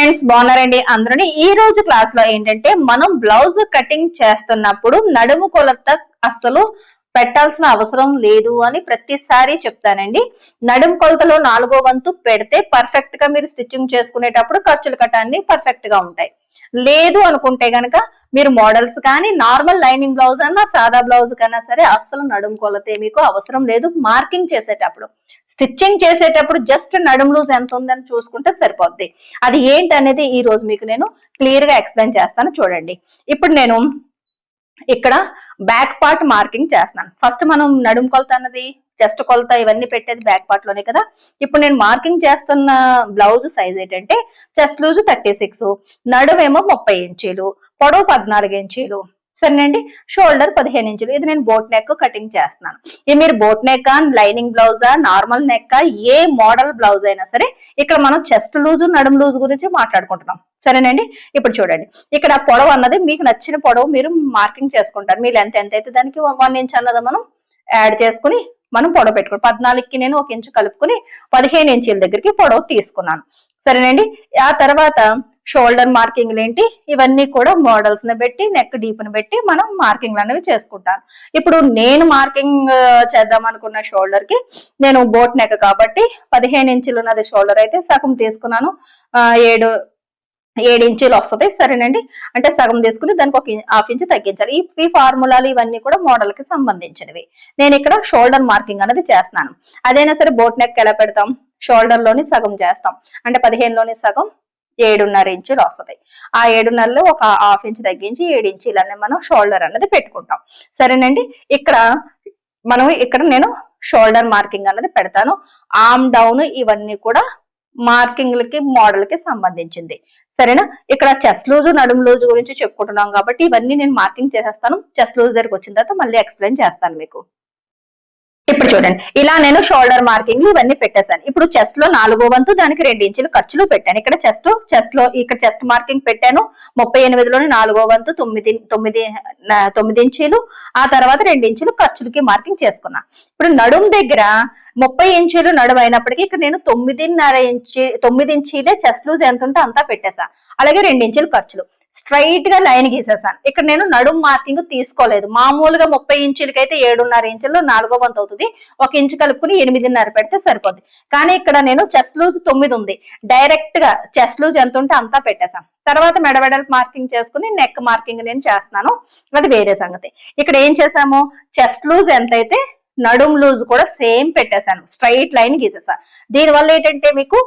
Friends బాగున్నారండి. అందరూ ఈ రోజు క్లాస్లో ఏంటంటే మనం బ్లౌజ్ కటింగ్ చేస్తున్నప్పుడు నడుము కొలత అస్సలు పెట్టాల్సిన అవసరం లేదు అని ప్రతిసారి చెప్తానండి. నడుము కొలతలో నాలుగో వంతు పెడితే పర్ఫెక్ట్గా మీరు స్టిచ్చింగ్ చేసుకునేటప్పుడు ఖర్చులు కట్టాన్ని పర్ఫెక్ట్గా ఉంటాయి. లేదు అనుకుంటే గనక మీరు మోడల్స్ కానీ నార్మల్ లైనింగ్ బ్లౌజ్ అన్నా సాదా బ్లౌజ్ కన్నా సరే అస్సలు నడుము కొలతే మీకు అవసరం లేదు. మార్కింగ్ చేసేటప్పుడు స్టిచ్చింగ్ చేసేటప్పుడు జస్ట్ నడుము లూజ్ ఎంత ఉందని చూసుకుంటే సరిపోద్ది. అది ఏంటి అనేది ఈ రోజు మీకు నేను క్లియర్గా ఎక్స్ప్లెయిన్ చేస్తాను చూడండి. ఇప్పుడు నేను ఇక్కడ బ్యాక్ పార్ట్ మార్కింగ్ చేస్తున్నాను. ఫస్ట్ మనం నడుము కొలత అన్నది చెస్ట్ కొలత ఇవన్నీ పెట్టేది బ్యాక్ పార్ట్లోనే కదా. ఇప్పుడు నేను మార్కింగ్ చేస్తున్న బ్లౌజ్ సైజ్ ఏంటంటే చెస్ట్ లూజ్ థర్టీ సిక్స్ నడుమేమో ముప్పై ఇంచీలు పొడవు పద్నాలుగు ఇంచీలు సరేనండి షోల్డర్ పదిహేను ఇంచులు. ఇది నేను బోట్ నెక్ కటింగ్ చేస్తున్నాను. ఇది మీరు బోట్ నెక్ లైనింగ్ బ్లౌజా నార్మల్ నెక్ ఏ మోడల్ బ్లౌజ్ అయినా సరే ఇక్కడ మనం చెస్ట్ లూజు నడుము లూజ్ గురించి మాట్లాడుకుంటున్నాం. సరేనండి ఇప్పుడు చూడండి. ఇక్కడ పొడవు అన్నది మీకు నచ్చిన పొడవు మీరు మార్కింగ్ చేసుకుంటారు. మీ లెంత్ ఎంత అయితే దానికి వన్ ఇంచ్ అన్నది మనం యాడ్ చేసుకుని మనం పొడవు పెట్టుకో పద్నాలుగుకి నేను ఒక ఇంచు కలుపుకుని పదిహేను ఇంచుల దగ్గరికి పొడవు తీసుకున్నాను. సరేనండి ఆ తర్వాత షోల్డర్ మార్కింగ్లు ఏంటి? ఇవన్నీ కూడా మోడల్స్ని పెట్టి నెక్ డీప్ని పెట్టి మనం మార్కింగ్లు అనేవి చేసుకుంటాను ఇప్పుడు నేను మార్కింగ్ చేద్దాం అనుకున్న షోల్డర్కి నేను బోట్ నెక్ కాబట్టి పదిహేను ఇంచులు ఉన్నది షోల్డర్ అయితే సగం తీసుకున్నాను. ఏడు ఏడు ఇంచులు వస్తుంది. సరేనండి. అంటే సగం తీసుకుని దానికి ఒక హాఫ్ ఇంచు తగ్గించాలి. ఈ ఈ ఫార్ములాలు ఇవన్నీ కూడా మోడల్కి సంబంధించినవి. నేను ఇక్కడ షోల్డర్ మార్కింగ్ అనేది చేస్తున్నాను. అదైనా సరే బోట్ నెక్ ఎలా పెడతాం? షోల్డర్లోని సగం చేస్తాం. అంటే పదిహేనులోని సగం ఏడున్నర ఇంచులు వస్తుంది ఆ ఏడున్నరలో ఒక హాఫ్ ఇంచ్ తగ్గించి ఏడు ఇంచులనే మనం షోల్డర్ అన్నది పెట్టుకుంటాం. సరేనండి? ఇక్కడ మనం ఇక్కడ నేను షోల్డర్ మార్కింగ్ అన్నది పెడతాను. ఆమ్ డౌన్ ఇవన్నీ కూడా మార్కింగ్లకి మోడల్కి సంబంధించింది. సరేనా? ఇక్కడ చెస్ లూజ్ నడుము లూజ్ గురించి చెప్పుకుంటున్నాం కాబట్టి ఇవన్నీ నేను మార్కింగ్ చేసేస్తాను. చెస్ లూజ్ దగ్గరికి వచ్చిన తర్వాత మళ్ళీ ఎక్స్ప్లెయిన్ చేస్తాను మీకు. ఇప్పుడు చూడండి. ఇలా నేను షోల్డర్ మార్కింగ్ ఇవన్నీ పెట్టేశాను. ఇప్పుడు చెస్ట్లో నాలుగో వంతు దానికి రెండు ఇంచులు ఖర్చులు పెట్టాను. ఇక్కడ చెస్ట్ చెస్ట్లో ఇక్కడ చెస్ట్ మార్కింగ్ పెట్టాను. ముప్పై ఎనిమిదిలోని నాలుగో వంతు తొమ్మిది తొమ్మిది తొమ్మిది ఇంచీలు ఆ తర్వాత రెండు ఇంచులు ఖర్చులకి మార్కింగ్ చేసుకున్నా. ఇప్పుడు నడుం దగ్గర ముప్పై ఇంచీలు నడుము అయినప్పటికీ ఇక్కడ నేను తొమ్మిదిన్నర ఇంచి తొమ్మిది ఇంచీలే చెస్ట్ లూజ్ ఎంత ఉంటే అంతా పెట్టేసా అలాగే రెండు ఇంచులు ఖర్చులు. స్ట్రైట్గా లైన్ గీసేసాను. ఇక్కడ నేను నడుం మార్కింగ్ తీసుకోలేదు. మామూలుగా ముప్పై ఇంచులకైతే ఏడున్నర ఇంచుల్లో నాలుగో వంతు అవుతుంది. ఒక ఇంచు కలుపుకుని ఎనిమిదిన్నర పెడితే సరిపోద్ది. కానీ ఇక్కడ నేను చెస్ట్ లూజ్ తొమ్మిది ఉంది. డైరెక్ట్గా చెస్ట్ లూజ్ ఎంత ఉంటే అంతా పెట్టేశాను. తర్వాత మెడవెడల్ మార్కింగ్ చేసుకుని నెక్ మార్కింగ్ నేను చేస్తున్నాను. అది వేరే సంగతి. ఇక్కడ ఏం చేసాము చెస్ట్ లూజ్ ఎంతైతే నడుం లూజ్ కూడా సేమ్ పెట్టేశాను. స్ట్రైట్ లైన్ గీసేసాను దీనివల్ల ఏంటంటే మీకు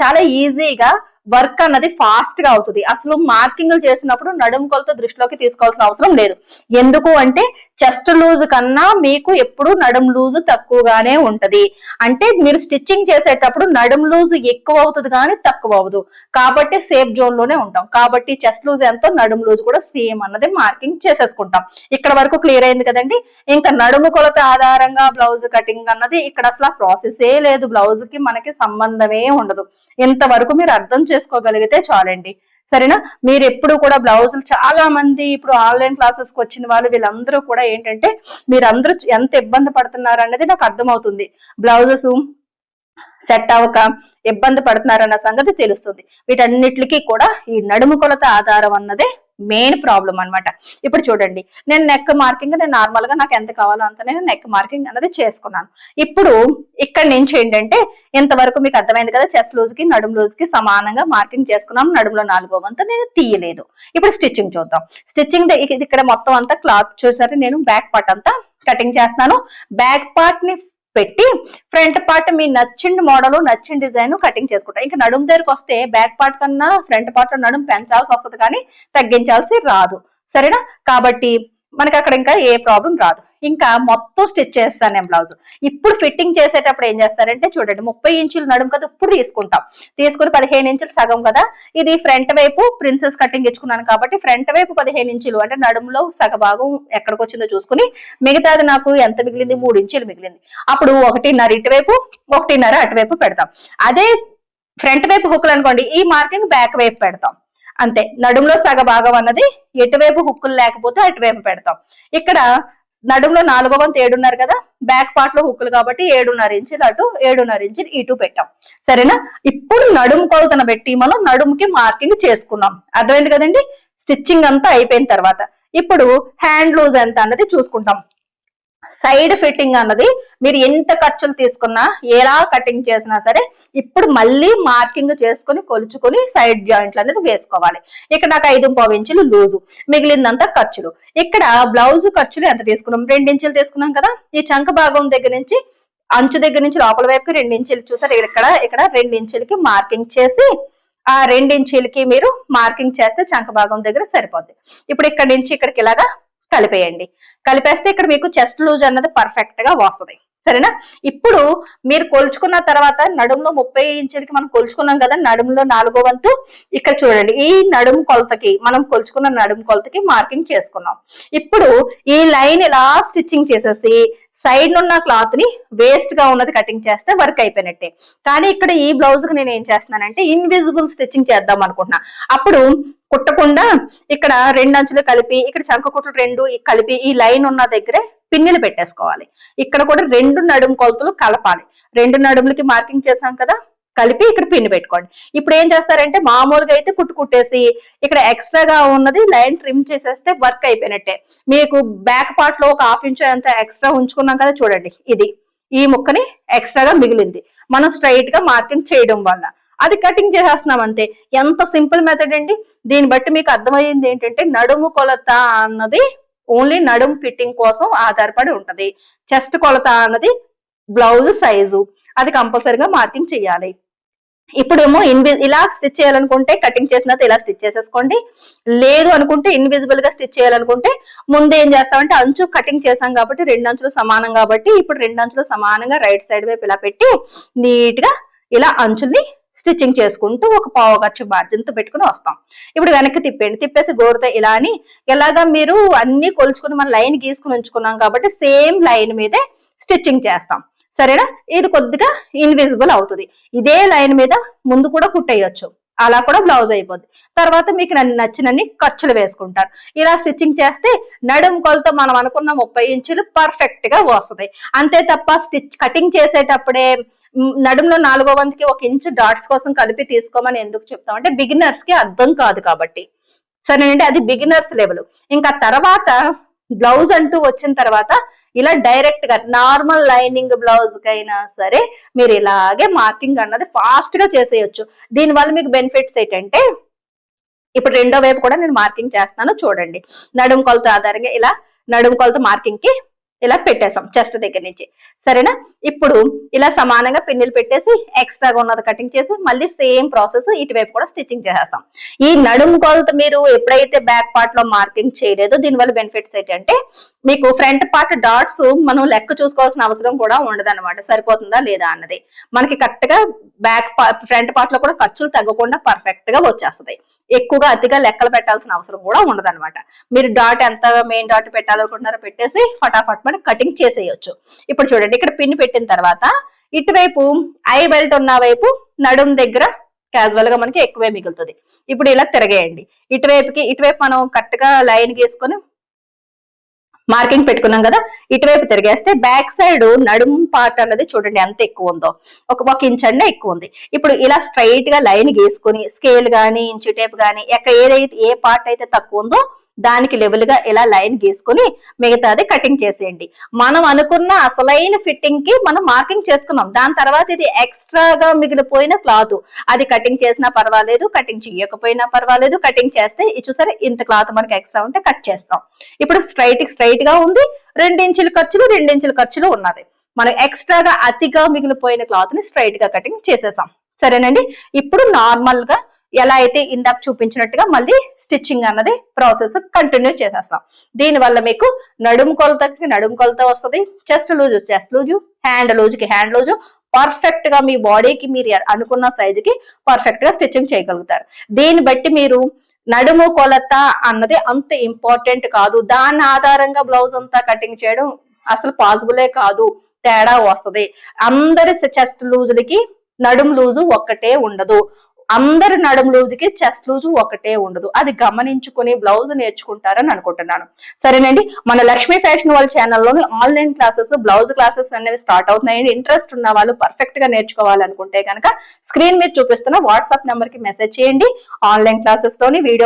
చాలా ఈజీగా వర్క్ అన్నది ఫాస్ట్గా అవుతుంది. అసలు మార్కింగ్ చేసినప్పుడు నడుము కొలత దృష్టిలోకి తీసుకోవాల్సిన అవసరం లేదు. ఎందుకు అంటే చెస్ట్ లూజ్ కన్నా మీకు ఎప్పుడు నడుం లూజ్ తక్కువగానే ఉంటది. అంటే మీరు స్టిచ్చింగ్ చేసేటప్పుడు నడుము లూజ్ ఎక్కువ అవుతుంది కానీ తక్కువ అవ్వదు. కాబట్టి సేఫ్ జోన్లోనే ఉంటాం. కాబట్టి చెస్ట్ లూజ్ ఎంతో నడుము లూజ్ కూడా సేమ్ అన్నది మార్కింగ్ చేసేసుకుంటాం. ఇక్కడ వరకు క్లియర్ అయింది కదండి. ఇంకా నడుము కొలత ఆధారంగా బ్లౌజ్ కటింగ్ అన్నది ఇక్కడ అసలు ప్రాసెస్ ఏ లేదు. బ్లౌజ్కి మనకి సంబంధమే ఉండదు. ఇంతవరకు మీరు అర్థం చేసుకోగలిగితే చాలండి. సరేనా? మీరు ఎప్పుడు కూడా బ్లౌజులు చాలా మంది ఇప్పుడు ఆన్లైన్ క్లాసెస్కి వచ్చిన వాళ్ళు వీళ్ళందరూ కూడా ఏంటంటే మీరందరూ ఎంత ఇబ్బంది పడుతున్నారు అనేది నాకు అర్థమవుతుంది. బ్లౌజెస్ సెట్ అవ్వక ఇబ్బంది పడుతున్నారన్న సంగతి తెలుస్తుంది. వీటన్నిటికీ కూడా ఈ నడుము కొలత ఆధారం అన్నదే మెయిన్ ప్రాబ్లం అన్నమాట. ఇప్పుడు చూడండి నేను నెక్ మార్కింగ్ నేను నార్మల్గా నాకు ఎంత కావాలో అంత నేను నెక్ మార్కింగ్ అనేది చేసుకున్నాను. ఇప్పుడు ఇక్కడ నుంచి ఏంటంటే ఇంతవరకు మీకు అర్థమైంది కదా చెస్ లూజ్కి నడుము లూజ్కి సమానంగా మార్కింగ్ చేసుకున్నాం నడుములో నాలుగో వంతు నేను తీయలేదు. ఇప్పుడు స్టిచ్చింగ్ చూద్దాం. స్టిచ్చింగ్ ఇక్కడ మొత్తం అంతా క్లాత్ చూసారు నేను బ్యాక్ పార్ట్ అంతా కటింగ్ చేస్తున్నాను. బ్యాక్ పార్ట్ని పెట్టి ఫ్రంట్ పార్ట్ మీ నచ్చిన మోడల్ నచ్చిన డిజైన్ కటింగ్ చేసుకుంటాం. ఇంకా నడుము దగ్గరకు వస్తే బ్యాక్ పార్ట్ కన్నా ఫ్రంట్ పార్ట్ నడుము పెంచాల్సి వస్తుంది కానీ తగ్గించాల్సి రాదు. సరేనా? కాబట్టి మనకి అక్కడ ఇంకా ఏ ప్రాబ్లం రాదు. ఇంకా మొత్తం స్టిచ్ చేస్తాను నేను బ్లౌజ్. ఇప్పుడు ఫిట్టింగ్ చేసేటప్పుడు ఏం చేస్తారంటే చూడండి ముప్పై ఇంచులు నడుము కదా ఇప్పుడు తీసుకుంటాం. తీసుకుని పదిహేను ఇంచులు సగం కదా ఇది ఫ్రంట్ వైపు ప్రిన్సెస్ కటింగ్ ఇచ్చుకున్నాను కాబట్టి ఫ్రంట్ వైపు పదిహేను ఇంచులు అంటే నడుములో సగభాగం ఎక్కడికి వచ్చిందో చూసుకుని మిగతాది నాకు ఎంత మిగిలింది? మూడు ఇంచులు మిగిలింది. అప్పుడు ఒకటిన్నర ఇటువైపు ఒకటిన్నర అటువైపు పెడతాం. అదే ఫ్రంట్ వైపు హుక్కులు అనుకోండి ఈ మార్కింగ్ బ్యాక్ వైపు పెడతాం. అంతే. నడుములో సగ భాగం అన్నది ఎటువైపు హుక్కులు లేకపోతే అటువైపు పెడతాం. ఇక్కడ నడుములో నాలుగో వంతు ఏడున్నారు కదా? బ్యాక్ పార్ట్లో హుక్కులు కాబట్టి ఏడున్నర ఇంచులు అటు ఏడున్నర ఇంచులు ఇటు పెట్టాం. సరేనా? ఇప్పుడు నడుము కొలతన పెట్టి మనం నడుముకి మార్కింగ్ చేసుకున్నాం. అర్థమైంది కదండి? స్టిచ్చింగ్ అంతా అయిపోయిన తర్వాత. ఇప్పుడు హ్యాండ్ లూజ్ ఎంత అన్నది చూసుకుంటాం. సైడ్ ఫిట్టింగ్ అన్నది మీరు ఎంత ఖర్చులు తీసుకున్నా ఎలా కటింగ్ చేసినా సరే ఇప్పుడు మళ్ళీ మార్కింగ్ చేసుకుని కొలుచుకొని సైడ్ జాయింట్లు అనేది వేసుకోవాలి. ఇక్కడ నాకు ఐదు పావు ఇంచులు లూజు మిగిలిందంతా ఖర్చులు. ఇక్కడ బ్లౌజ్ ఖర్చులు ఎంత తీసుకున్నాం? రెండు ఇంచులు తీసుకున్నాం కదా? ఈ చంక భాగం దగ్గర నుంచి అంచు దగ్గర నుంచి లోపల వైపుకి రెండించులు చూసారు. ఇక్కడ ఇక్కడ రెండు ఇంచులకి మార్కింగ్ చేసి ఆ రెండు ఇంచులకి మీరు మార్కింగ్ చేస్తే చంక భాగం దగ్గర సరిపోద్ది. ఇప్పుడు ఇక్కడ నుంచి ఇక్కడికి ఇలాగా కలిపేయండి. కలిపేస్తే ఇక్కడ మీకు చెస్ట్ లూజ్ అన్నది పర్ఫెక్ట్గా వస్తుంది. సరేనా? ఇప్పుడు మీరు కొలుచుకున్న తర్వాత నడుములో ముప్పై ఇంచులకి మనం కొలుచుకున్నాం కదా నడుములో నాలుగో వంతు. ఇక్కడ చూడండి ఈ నడుము కొలతకి మనం కొలుచుకున్న నడుము కొలతకి మార్కింగ్ చేసుకున్నాం. ఇప్పుడు ఈ లైన్ ఇలా స్టిచ్చింగ్ చేసేసి సైడ్ ఉన్న క్లాత్ని వేస్ట్గా ఉన్నది కటింగ్ చేస్తే వర్క్ అయిపోయినట్టే. కానీ ఇక్కడ ఈ బ్లౌజ్కి నేను ఏం చేస్తున్నానంటే ఇన్విజిబుల్ స్టిచ్చింగ్ చేద్దాం అనుకుంటున్నా. అప్పుడు కుట్టకుండా ఇక్కడ రెండు అంచులు కలిపి ఇక్కడ చంక కుట్లు రెండు కలిపి ఈ లైన్ ఉన్న దగ్గరే పిన్నెలు పెట్టేసుకోవాలి. ఇక్కడ కూడా రెండు నడుము కొలతలు కలపాలి. రెండు నడుములకి మార్కింగ్ చేసాం కదా? కలిపి ఇక్కడ పిన్ పెట్టుకోండి. ఇప్పుడు ఏం చేస్తారంటే మామూలుగా అయితే కుట్టు కుట్టేసి ఇక్కడ ఎక్స్ట్రాగా ఉన్నది లైన్ ట్రిమ్ చేసేస్తే వర్క్ అయిపోయినట్టే. మీకు బ్యాక్ పార్ట్లో ఒక హాఫ్ ఇంచ్ అంత ఎక్స్ట్రా ఉంచుకున్నాం కదా చూడండి. ఇది. ఈ ముక్కని ఎక్స్ట్రాగా మిగిలింది. మనం స్ట్రైట్గా మార్కింగ్ చేయడం వల్ల. అది కటింగ్ చేసేస్తున్నాం అంతే. ఎంత సింపుల్ మెథడ్ అండి. దీన్ని బట్టి మీకు అర్థమయ్యింది ఏంటంటే నడుము కొలత అన్నది ఓన్లీ నడుము ఫిట్టింగ్ కోసం ఆధారపడి ఉంటది. చెస్ట్ కొలత అన్నది బ్లౌజ్ సైజు అది కంపల్సరీగా మార్కింగ్ చేయాలి. ఇప్పుడేమో ఇన్వి ఇలా స్టిచ్ చేయాలనుకుంటే కటింగ్ చేసిన ఇలా స్టిచ్ చేసేసుకోండి. లేదు అనుకుంటే ఇన్విజిబుల్గా స్టిచ్ చేయాలనుకుంటే ముందు ఏం చేస్తామంటే అంచు కటింగ్ చేసాం కాబట్టి రెండు అంచులు సమానం కాబట్టి ఇప్పుడు రెండు అంచులు సమానంగా రైట్ సైడ్ వైపు ఇలా పెట్టి నీట్గా ఇలా అంచుల్ని స్టిచ్చింగ్ చేసుకుంటూ ఒక పావు ఖర్చు మార్జిన్తో పెట్టుకుని వస్తాం. ఇప్పుడు వెనక్కి తిప్పేయండి. తిప్పేసి గోరుతో ఇలా అని ఎలాగా మీరు అన్ని కొలుచుకుని మన లైన్ గీసుకుని ఉంచుకున్నాం కాబట్టి సేమ్ లైన్ మీదే స్టిచ్చింగ్ చేస్తాం. సరేనా? ఇది కొద్దిగా ఇన్విజిబుల్ అవుతుంది. ఇదే లైన్ మీద ముందు కూడా కుట్టేయచ్చు అలా కూడా బ్లౌజ్ అయిపోద్ది. తర్వాత మీకు నన్ను నచ్చినన్ని ఖర్చులు వేసుకుంటారు. ఇలా స్టిచ్చింగ్ చేస్తే నడుం కొలత మనం అనుకున్న ముప్పై ఇంచులు పర్ఫెక్ట్గా వస్తుంది. అంతే తప్ప స్టిచ్ కటింగ్ చేసేటప్పుడే నడుములో నడుంలో నాలుగో వంతుకి ఒక ఇంచు డాట్స్ కోసం కలిపి తీసుకోమని ఎందుకు చెప్తాం? అంటే బిగినర్స్కి అర్థం కాదు కాబట్టి. సరేనండి? అది బిగినర్స్ లెవెల్ ఇంకా తర్వాత బ్లౌజ్ అంటూ వచ్చిన తర్వాత ఇలా డైరెక్ట్గా నార్మల్ లైనింగ్ బ్లౌజ్ కైనా సరే మీరు ఇలాగే మార్కింగ్ అన్నది ఫాస్ట్గా చేసేయచ్చు. దీనివల్ల మీకు బెనిఫిట్స్ ఏంటంటే ఇప్పుడు రెండో వైపు కూడా నేను మార్కింగ్ చేస్తున్నాను చూడండి. నడుము కొలత ఆధారంగా ఇలా నడుము కొలత మార్కింగ్కి ఇలా పెట్టేసాం చెస్ట్ దగ్గర నుంచి. సరేనా? ఇప్పుడు ఇలా సమానంగా పిన్నులు పెట్టేసి ఎక్స్ట్రాగా ఉన్నది కటింగ్ చేసి మళ్ళీ సేమ్ ప్రాసెస్ ఇటువైపు కూడా స్టిచ్చింగ్ చేసేస్తాం. ఈ నడుము కొలత మీరు ఎప్పుడైతే బ్యాక్ పార్ట్లో మార్కింగ్ చేయలేదో దీనివల్ల బెనిఫిట్స్ ఏంటంటే మీకు ఫ్రంట్ పార్ట్ డాట్స్ మనం లెక్క చూసుకోవాల్సిన అవసరం కూడా ఉండదు సరిపోతుందా లేదా అన్నది. మనకి కరెక్ట్గా బ్యాక్ ఫ్రంట్ పార్ట్లో కూడా ఖర్చులు తగ్గకుండా పర్ఫెక్ట్గా వచ్చేస్తుంది. ఎక్కువగా అతిగా లెక్కలు పెట్టాల్సిన అవసరం కూడా ఉండదు మీరు డాట్ ఎంత మెయిన్ డాట్ పెట్టాలనుకుంటున్నారో పెట్టేసి ఫటాఫట్ మనం కటింగ్ చేసేయచ్చు. ఇప్పుడు చూడండి ఇక్కడ పిన్ పెట్టిన తర్వాత ఇటువైపు ఐ బెల్ట్ ఉన్న వైపు నడుం దగ్గర క్యాజువల్గా మనకి ఎక్కువే మిగులుతుంది. ఇప్పుడు ఇలా తిరగేయండి. ఇటువైపుకి ఇటువైపు మనం కరెక్ట్గా లైన్ గీసుకొని మార్కింగ్ పెట్టుకున్నాం కదా ఇటువైపు తిరిగేస్తే బ్యాక్ సైడ్ నడుము పార్ట్ అన్నది చూడండి ఎంత ఎక్కువ ఉందో. ఒక ఒక ఇంచ్ అన్న ఎక్కువ ఉంది. ఇప్పుడు ఇలా స్ట్రైట్గా లైన్ గీసుకుని స్కేల్ గానీ ఇంచు టేప్ గానీ ఎక్కడ ఏదైతే ఏ పార్ట్ అయితే తక్కువ ఉందో దానికి లెవెల్గా ఇలా లైన్ గీసుకొని మిగతాది కటింగ్ చేసేయండి. మనం అనుకున్న అసలైన ఫిట్టింగ్కి మనం మార్కింగ్ చేసుకున్నాం. దాని తర్వాత ఇది ఎక్స్ట్రాగా మిగిలిపోయిన క్లాత్ అది కటింగ్ చేసినా పర్వాలేదు కటింగ్ చేయకపోయినా పర్వాలేదు కటింగ్ చేస్తే ఇది చూసారా ఇంత క్లాత్ మనకి ఎక్స్ట్రా ఉంటే కట్ చేస్తాం. ఇప్పుడు స్ట్రైట్ స్ట్రైట్గా ఉంది రెండించుల ఖర్చులు రెండించుల ఖర్చులు ఉన్నది. మనం ఎక్స్ట్రాగా అతిగా మిగిలిపోయిన క్లాత్ని స్ట్రైట్గా కటింగ్ చేసేసాం. సరేనండి? ఇప్పుడు నార్మల్గా ఎలా అయితే ఇందాక చూపించినట్టుగా మళ్ళీ స్టిచ్చింగ్ అన్నది ప్రాసెస్ కంటిన్యూ చేసేస్తాం. దీనివల్ల మీకు నడుము కొలతకి నడుము కొలత వస్తుంది chest loose chest loose hand లూజుకి hand loose పర్ఫెక్ట్గా మీ బాడీకి మీరు అనుకున్న సైజు కి పర్ఫెక్ట్గా స్టిచ్చింగ్ చేయగలుగుతారు. దీన్ని బట్టి మీరు నడుము కొలత అన్నది అంత ఇంపార్టెంట్ కాదు. దాని ఆధారంగా బ్లౌజ్ అంతా కటింగ్ చేయడం అసలు పాసిబులే కాదు. తేడా వస్తుంది. అందరి చెస్ట్ లూజులకి నడుము లూజు ఒక్కటే ఉండదు. అందరి నడుము లూజుకి చెస్ట్ లూజు ఒకటే ఉండదు. అది గమనించుకుని బ్లౌజ్ నేర్చుకుంటారని అనుకుంటున్నాను. సరేనండి మన లక్ష్మీ ఫ్యాషన్ వాళ్ళ ఛానల్లోని ఆన్లైన్ క్లాసెస్ బ్లౌజ్ క్లాసెస్ అనేవి స్టార్ట్ అవుతున్నాయండి. ఇంట్రెస్ట్ ఉన్న వాళ్ళు పర్ఫెక్ట్గా నేర్చుకోవాలనుకుంటే కనుక స్క్రీన్ మీద చూపిస్తున్న వాట్సాప్ నెంబర్కి మెసేజ్ చేయండి. Online క్లాసెస్లోని video